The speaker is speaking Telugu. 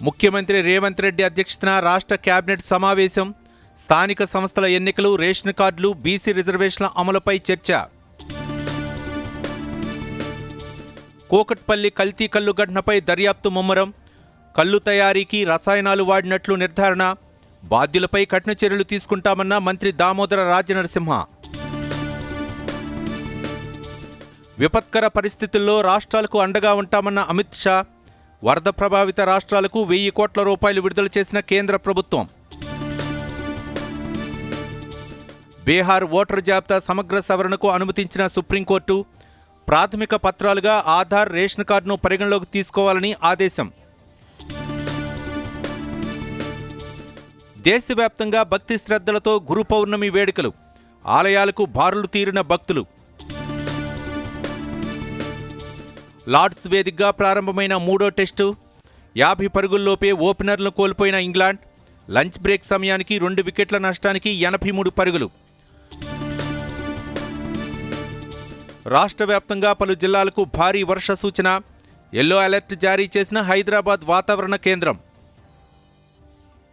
ముఖ్యమంత్రి రేవంత్ రెడ్డి అధ్యక్షతన రాష్ట్ర కేబినెట్ సమావేశం స్థానిక సంస్థల ఎన్నికలు రేషన్ కార్డులు బీసీ రిజర్వేషన్ల అమలుపై చర్చ. కోకట్పల్లి కల్తీ కల్లు ఘటనపై దర్యాప్తు ముమ్మరం కల్లు తయారీకి రసాయనాలు వాడినట్లు నిర్ధారణ బాధ్యులపై కఠిన చర్యలు తీసుకుంటామన్న మంత్రి దామోదర రాజనరసింహ. విపత్కర పరిస్థితుల్లో రాష్ట్రాలకు అండగా ఉంటామన్న అమిత్ షా వరద ప్రభావిత రాష్ట్రాలకు వెయ్యి కోట్ల రూపాయలు విడుదల చేసిన కేంద్ర ప్రభుత్వం. బీహార్ ఓటర్ జాబితా సమగ్ర సవరణకు అనుమతించిన సుప్రీంకోర్టు ప్రాథమిక పత్రాలుగా ఆధార్ రేషన్ కార్డును పరిగణలోకి తీసుకోవాలని ఆదేశం. దేశవ్యాప్తంగా భక్తి శ్రద్ధలతో గురు పౌర్ణమి వేడుకలు. ఆలయాలకు బారులు తీరిన భక్తులు. లార్డ్స్ వేదికగా ప్రారంభమైన మూడో టెస్టు యాభై పరుగుల్లోపే ఓపెనర్లను కోల్పోయిన ఇంగ్లాండ్ లంచ్ బ్రేక్ సమయానికి రెండు వికెట్ల నష్టానికి ఎనభై మూడు పరుగులు. రాష్ట్ర వ్యాప్తంగా పలు జిల్లాలకు భారీ వర్ష సూచన ఎల్లో అలర్ట్ జారీ చేసిన హైదరాబాద్ వాతావరణ కేంద్రం.